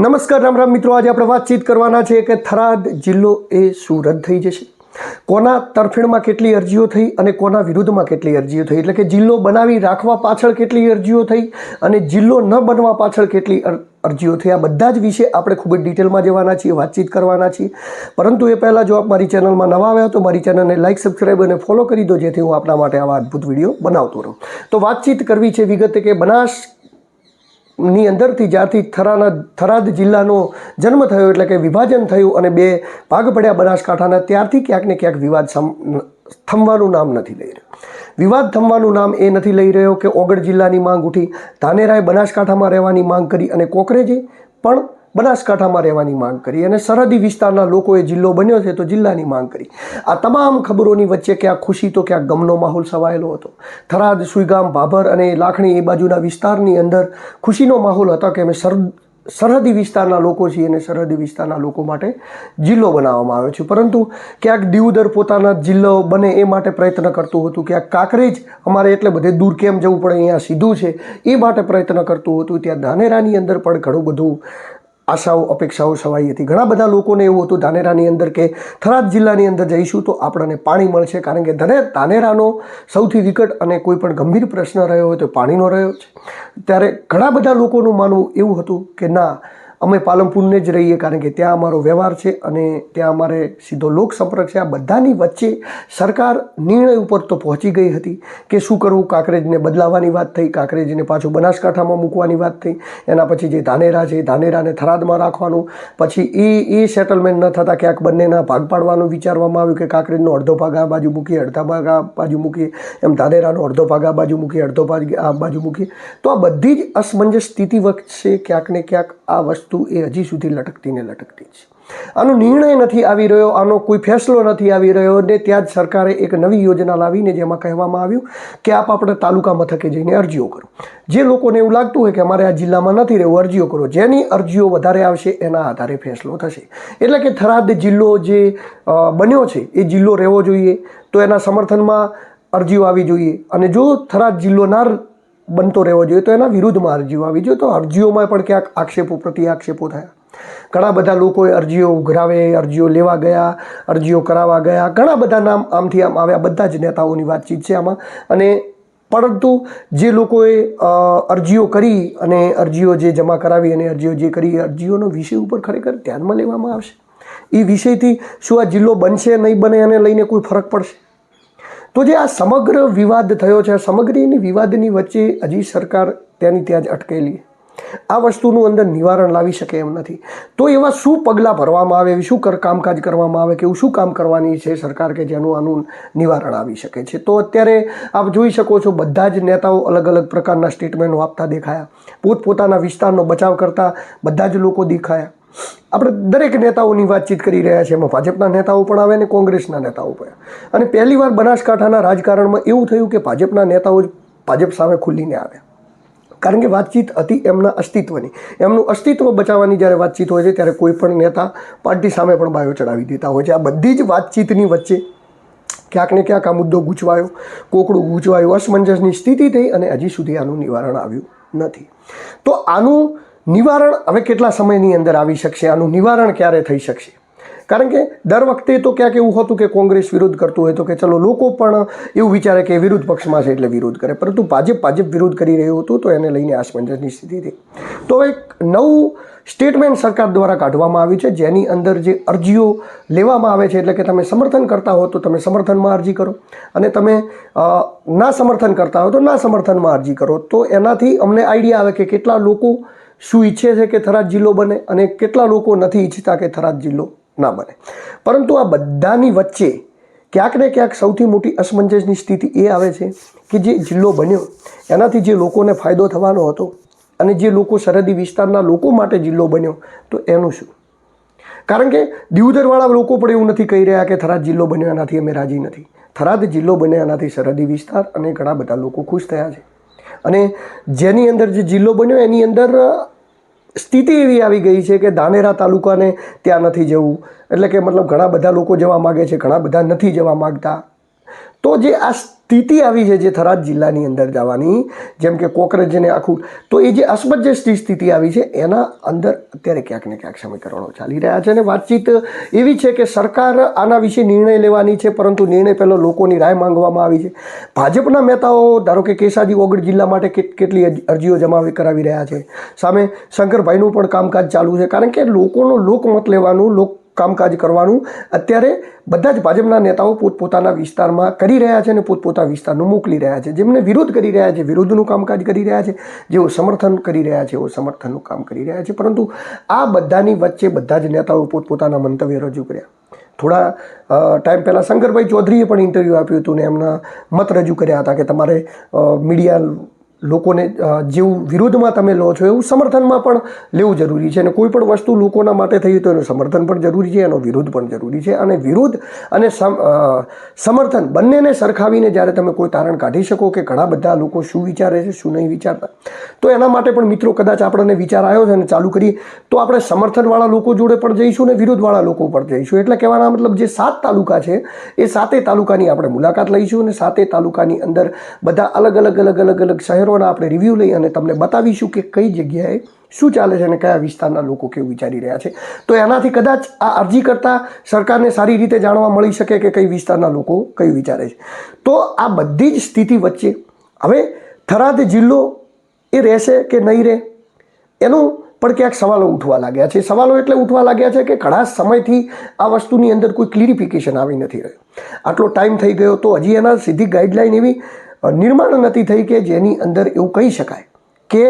નમસ્કાર, રામ રામ મિત્રો. આજે આપણે વાતચીત કરવાના છે કે થરાદ જિલ્લો એ શું રદ થઈ જશે. કોના તરફેણમાં કેટલી અરજીઓ થઈ અને કોના વિરુદ્ધમાં કેટલી અરજીઓ થઈ? એટલે કે જિલ્લો બનાવી રાખવા પાછળ કેટલી અરજીઓ થઈ અને જિલ્લો ન બનવા પાછળ કેટલી અરજીઓ થઈ? આ બધા જ વિશે આપણે ખૂબ જ ડિટેલમાં જવાના છીએ, વાતચીત કરવાના છીએ. પરંતુ એ પહેલાં જો આપ મારી ચેનલમાં નવા આવ્યા તો મારી ચેનલને લાઇક સબસ્ક્રાઈબ અને ફોલો કરી દો, જેથી હું આપના માટે આવા અદ્ભુત વીડિયો બનાવતો રહું. તો વાતચીત કરવી છે વિગતે કે બનાસ ની અંદરથી જ્યારથી થરાના થરાદ જિલ્લાનો જન્મ થયો એટલે કે વિભાજન થયું અને બે ભાગ પડ્યા બનાસકાંઠાના ત્યારથી ક્યાંક ને ક્યાંક વિવાદ થમવાનું નામ નથી લઈ રહ્યો. વિવાદ થમવાનું નામ એ નથી લઈ રહ્યો કે ઓગળ જિલ્લાની માંગ ઉઠી ધાનેરાએ બનાસકાંઠામાં રહેવાની માંગ કરી અને કોકરેજે પણ બનાસકાંઠામાં રહેવાની માંગ કરી અને સરહદી વિસ્તારના લોકોએ જિલ્લો બન્યો છે તો જિલ્લાની માંગ કરી. આ તમામ ખબરોની વચ્ચે ક્યાંક ખુશી તો ક્યાંક ગમનો માહોલ સવાયેલો હતો. થરાદ, સુઈગામ, ભાભર અને લાખણી એ બાજુના વિસ્તારની અંદર ખુશીનો માહોલ હતો કે અમે સર, સરહદી વિસ્તારના લોકો છીએ અને સરહદી વિસ્તારના લોકો માટે જિલ્લો બનાવવામાં આવ્યો છે. પરંતુ ક્યાંક દીવદર પોતાના જિલ્લો બને એ માટે પ્રયત્ન કરતું હતું, ક્યાંક કાંકરેજ અમારે એટલે બધે દૂર કેમ જવું પડે, અહીંયા સીધું છે એ માટે પ્રયત્ન કરતું હતું. ત્યાં ધાનેરાની અંદર પણ ઘણું બધું આશાઓ, અપેક્ષાઓ સવાઈ હતી. ઘણા બધા લોકોને એવું હતું, ધાનેરાની અંદર કે થરાદ જિલ્લાની અંદર જઈશું તો આપણને પાણી મળશે, કારણ કે ધને, ધાનેરાનો સૌથી વિકટ અને કોઈ પણ ગંભીર પ્રશ્ન રહ્યો હોય તો પાણીનો રહ્યો છે. ત્યારે ઘણા બધા લોકોનું માનવું એવું હતું કે ના અમે પાલનપુરને જ રહીએ કારણ કે ત્યાં અમારો વ્યવહાર છે અને ત્યાં અમારે સીધો લોકસંપર્ક છે. આ બધાની વચ્ચે સરકાર નિર્ણય ઉપર તો પહોંચી ગઈ હતી કે શું કરવું, કાંકરેજને બદલાવાની વાત થઈ, કાંકરેજને પાછું બનાસકાંઠામાં મૂકવાની વાત થઈ, એના પછી જે ધાનેરા છે ધાનેરાને થરાદમાં રાખવાનું, પછી એ એ સેટલમેન્ટ ન થતાં ક્યાંક બંનેના ભાગ પાડવાનું વિચારવામાં આવ્યું કે કાંકરેજનો અડધો ભાગ આ બાજુ મૂકીએ, અડધા ભાગ આ બાજુ મૂકીએ, એમ ધાનેરાનો અડધો ભાગ આ બાજુ મૂકીએ, અડધો ભાગ આ બાજુ મૂકીએ. તો આ બધી જ અસમંજસ સ્થિતિ વચ્ચે ક્યાંક ને ક્યાંક આ વસ્તુ એ હજી સુધી લટકતી ને લટકતી છે આનો નિર્ણય નથી આવી રહ્યો, આનો કોઈ ફેસલો નથી આવી રહ્યો ને ત્યાં જ સરકારે એક નવી યોજના લાવીને જેમાં કહેવામાં આવ્યું કે આપ આપણે તાલુકા મથકે જઈને અરજીઓ કરો. જે લોકોને એવું લાગતું હોય કે અમારે આ જિલ્લામાં નથી રહેવું, અરજીઓ કરો. જેની અરજીઓ વધારે આવશે એના આધારે ફેસલો થશે. એટલે કે થરાદ જિલ્લો જે બન્યો છે, એ જિલ્લો રહેવો જોઈએ. તો એના સમર્થનમાં અરજીઓ આવી જોઈએ. અને જો થરાદ જિલ્લો ના બનતો રહેવો જોઈએ તો એના વિરુદ્ધમાં અરજીઓ આવી જોઈએ તો અરજીઓમાં પણ ક્યાંક આક્ષેપો પ્રતિ આક્ષેપો થયા. ઘણા બધા લોકોએ અરજીઓ ઉઘરાવે, અરજીઓ લેવા ગયા, અરજીઓ કરાવવા ગયા. ઘણા બધા નામ આમથી આમ આવ્યા. બધા જ નેતાઓની વાતચીત છે આમાં. અને પરંતુ જે લોકોએ અરજીઓ કરી અને અરજીઓ જે જમા કરાવી અને અરજીઓ જે કરી, અરજીઓનો વિષય ઉપર ખરેખર ધ્યાનમાં લેવામાં આવશે. એ વિષયથી શું આ જિલ્લો બનશે, નહીં બને, એને લઈને કોઈ ફરક પડશે? તો જે આ સમગ્ર વિવાદ થયો છે સમગ્રની સમગ્ર વિવાદની વચ્ચે હજી સરકાર ત્યાંની ત્યાં જ અટકેલી. આ વસ્તુનું અંદર નિવારણ લાવી શકે એમ નથી. તો એવા શું પગલાં ભરવામાં આવે, એવી શું કર, કામકાજ કરવામાં આવે કે એવું શું કામ કરવાની છે સરકાર કે જેનું આનું નિવારણ આવી શકે છે? તો અત્યારે આપ જોઈ શકો છો બધા જ નેતાઓ અલગ અલગ પ્રકારના સ્ટેટમેન્ટો આપતા દેખાયા. પોતપોતાના વિસ્તારનો બચાવ કરતા બધા જ લોકો દેખાયા. આપણે દરેક નેતાઓની વાતચીત કરી રહ્યા છીએ. એમાં ભાજપના નેતાઓ પણ આવે અને કોંગ્રેસના નેતાઓ પણ અને પહેલીવાર બનાસકાંઠાના રાજકારણમાં એવું થયું કે ભાજપના નેતાઓ જ ભાજપ સામે ખુલ્લીને આવ્યા કારણ કે વાતચીત હતી એમના અસ્તિત્વની. એમનું અસ્તિત્વ બચાવવાની જ્યારે વાતચીત હોય છે, ત્યારે કોઈ પણ નેતા પાર્ટી સામે પણ બાયો ચડાવી દેતા હોય છે. આ બધી જ વાતચીતની વચ્ચે ક્યાંક ને ક્યાંક આ મુદ્દો ગૂંચવાયો. કોકડું ગૂંચવાયું. અસમંજસની સ્થિતિ થઈ અને હજી સુધી આનું નિવારણ આવ્યું નથી. તો આનું નિવારણ હવે કેટલા સમયની અંદર આવી શકશે? આનું નિવારણ ક્યારે થઈ શકશે? કારણ કે દર વખતે તો ક્યાંક એવું હતું કે કોંગ્રેસ વિરોધ કરતું હોય તો કે ચલો લોકો પણ એવું વિચારે કે વિરોધ પક્ષમાં છે એટલે વિરોધ કરે. પરંતુ ભાજપ ભાજપ વિરોધ કરી રહ્યું હતું તો એને લઈને અસમંજસની સ્થિતિ થઈ. તો એક નવું સ્ટેટમેન્ટ સરકાર દ્વારા કાઢવામાં આવ્યું છે, જેની અંદર જે અરજીઓ લેવામાં આવે છે, એટલે કે તમે સમર્થન કરતા હો તો તમે સમર્થનમાં અરજી કરો. અને તમે ના સમર્થન કરતા હો તો ના સમર્થનમાં અરજી કરો. તો એનાથી અમને આઈડિયા આવે કે કેટલા લોકો શું ઈચ્છે છે કે થરાદ જિલ્લો બને અને કેટલા લોકો નથી ઈચ્છતા કે થરાદ જિલ્લો ના બને? પરંતુ આ બધાની વચ્ચે ક્યાંક ને ક્યાંક સૌથી મોટી અસમંજસની સ્થિતિ એ આવે છે કે જે જિલ્લો બન્યો, એનાથી જે લોકોને ફાયદો થવાનો હતો અને જે લોકો સરહદી વિસ્તારના લોકો માટે જિલ્લો બન્યો, તો એનું શું? કારણ કે દીવદરવાળા લોકો પણ એવું નથી કહી રહ્યા કે થરાદ જિલ્લો બન્યો, એનાથી અમે રાજી નથી. થરાદ જિલ્લો બન્યો, એનાથી સરહદી વિસ્તાર અને ઘણા બધા લોકો ખુશ થયા છે. અને જેની અંદર જે જિલ્લો બન્યો એની અંદર સ્થિતિ એવી આવી ગઈ છે કે ધાનેરા તાલુકાને ત્યાં નથી જવું. એટલે કે મતલબ ઘણા બધા લોકો જવા માગે છે, ઘણા બધા નથી જવા માગતા. તો જે આ સ્થિતિ આવી છે જે થરાદ જિલ્લાની અંદર જવાની, જેમ કે કોકરેજને આખું. તો એ જે અસમંજસની સ્થિતિ આવી છે, એના અંદર અત્યારે ક્યાંક ને ક્યાંક સમીકરણો ચાલી રહ્યા છે અને વાતચીત એવી છે કે સરકાર આના વિશે નિર્ણય લેવાની છે, પરંતુ નિર્ણય પહેલો લોકોની રાય માંગવામાં આવી છે. ભાજપના નેતાઓ, ધારો કે કેસાજી ઓગડ જિલ્લા માટે કેટલી અરજીઓ જમા કરાવી રહ્યા છે. સામે શંકરભાઈનું પણ કામકાજ ચાલુ છે, કારણ કે લોકોનો લોકમત લેવાનું, લોક કામકાજ કરવાનું. અત્યારે બધા જ ભાજપના નેતાઓ પોતપોતાના વિસ્તારમાં કરી રહ્યા છે અને પોતપોતા વિસ્તારનું મોકલી રહ્યા છે. જેમને વિરોધ કરી રહ્યા છે, વિરોધનું કામકાજ કરી રહ્યા છે, જેઓ સમર્થન કરી રહ્યા છે, એઓ સમર્થનનું કામ કરી રહ્યા છે. પરંતુ આ બધાની વચ્ચે બધા જ નેતાઓ પોતપોતાના મંતવ્ય રજૂ કર્યા. થોડા ટાઈમ પહેલાં શંકરભાઈ ચૌધરીએ પણ ઇન્ટરવ્યૂ આપ્યું હતું ને એમના મત રજૂ કર્યા હતા કે તમારે મીડિયા લોકોને જેવું વિરોધમાં તમે લો છો એવું સમર્થનમાં પણ લેવું જરૂરી છે અને કોઈ પણ વસ્તુ લોકોના માટે થઈ તો એનું સમર્થન પણ જરૂરી છે, એનો વિરોધ પણ જરૂરી છે અને વિરોધ અને સમ- સમર્થન બંનેને સરખાવીને જ્યારે તમે કોઈ તારણ કાઢી શકો કે ઘણા બધા લોકો શું વિચારે છે, શું નહીં વિચારતા, તો એના માટે પણ મિત્રો કદાચ આપણને વિચાર આવ્યો છે અને ચાલુ કરી તો આપણે સમર્થનવાળા લોકો જોડે પણ જઈશું ને વિરોધવાળા લોકો પર જઈશું. એટલે કહેવાના મતલબ જે સાત તાલુકા છે, એ સાતે તાલુકાની આપણે મુલાકાત લઈશું અને સાતે તાલુકાની અંદર બધા અલગ અલગ અલગ અલગ અલગ શહેરોના આપણે રિવ્યૂ લઈ અને તમને બતાવીશું કે કઈ જગ્યાએ શું ચાલે છે અને કયા વિસ્તારના લોકો કેવું વિચારી રહ્યા છે. તો એનાથી કદાચ આ અરજી કરતાં સરકારને સારી રીતે જાણવા મળી શકે કે કઈ વિસ્તારના લોકો કયું વિચારે છે. તો આ બધી જ સ્થિતિ વચ્ચે હવે થરાદ જિલ્લો એ રહેશે કે નહીં રહે? એનું પણ ક્યાંક સવાલો ઉઠવા લાગ્યા છે. સવાલો એટલે ઉઠવા લાગ્યા છે કે ઘણા સમયથી આ વસ્તુની અંદર કોઈ ક્લિરિફિકેશન આવી નથી રહ્યું. આટલો ટાઈમ થઈ ગયો તો હજી એના સીધી ગાઈડલાઈન એવી નિર્માણ નથી થઈ કે જેની અંદર એવું કહી શકાય કે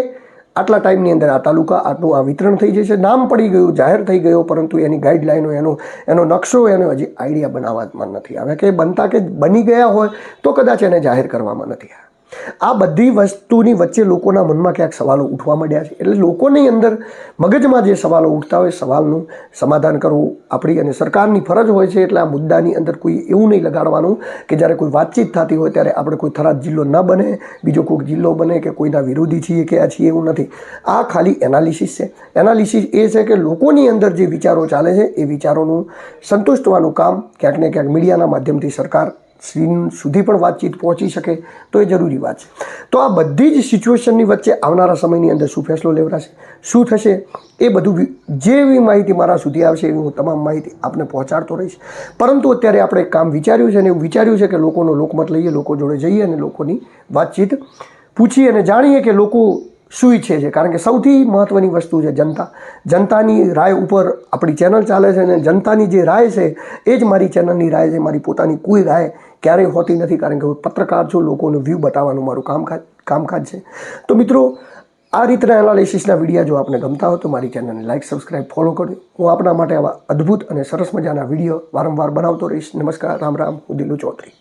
આટલા ટાઈમની અંદર આ તાલુકા આટલું આ વિતરણ થઈ જશે. નામ પડી ગયું, જાહેર થઈ ગયો, પરંતુ એની ગાઈડલાઈનો, એનો એનો નકશો, એનો હજી આઈડિયા બનાવવામાં નથી આવે કે બનતા કે બની ગયા હોય તો કદાચ એને જાહેર કરવામાં નથી આવ્યા. આ બધી વસ્તુની વચ્ચે લોકોના મનમાં ક્યાંક સવાલો ઉઠવા માંડ્યા છે. એટલે લોકોની અંદર મગજમાં જે સવાલો ઉઠતા હોય સવાલનું સમાધાન કરવું આપણી અને સરકારની ફરજ હોય છે. એટલે આ મુદ્દાની અંદર કોઈ એવું નહીં લગાડવાનું કે જ્યારે કોઈ વાતચીત થતી હોય ત્યારે આપણે કોઈ થરાદ જિલ્લો ન બને, બીજો કોઈ જિલ્લો બને કે કોઈના વિરોધી છીએ કે આ છીએ એવું નથી. આ ખાલી એનાલિસિસ છે. એનાલિસિસ એ છે કે લોકોની અંદર જે વિચારો ચાલે છે એ વિચારોનું સંતુષ્ટવાનું કામ ક્યાંક ને ક્યાંક મીડિયાના માધ્યમથી સરકાર શ્રી સુધી પણ વાતચીત પહોંચી શકે તો એ જરૂરી વાત છે. તો આ બધી જ સિચ્યુએશનની વચ્ચે આવનારા સમયની અંદર શું ફેસલો લેવડાશે, શું થશે, એ બધું જેવી માહિતી મારા સુધી આવશે એવી હું તમામ માહિતી આપને પહોંચાડતો રહીશ. પરંતુ અત્યારે આપણે કામ વિચાર્યું છે અને એવું વિચાર્યું છે કે લોકોનો લોકમત લઈએ, લોકો જોડે જઈએ અને લોકોની વાતચીત પૂછીએ અને જાણીએ કે લોકો શું ઈચ્છે છે કારણ કે સૌથી મહત્ત્વની વસ્તુ છે જનતા. જનતાની રાય ઉપર આપણી ચેનલ ચાલે છે અને જનતાની જે રાય છે, એ જ મારી ચેનલની રાય છે, મારી પોતાની કોઈ રાય ક્યારેય હોતી નથી. કારણ કે હું પત્રકાર છું, લોકોને વ્યૂ બતાવવાનું મારું કામકાજ કામકાજ છે. તો મિત્રો, આ રીતના એનાલિસિસના વીડિયો જો આપને ગમતા હોય તો મારી ચેનલને લાઇક સબસ્ક્રાઇબ ફોલો કરો હું આપના માટે આવા અદ્ભુત અને સરસ મજાના વીડિયો વારંવાર બનાવતો રહીશ. નમસ્કાર, રામ રામ, હું દિલુ ચૌધરી.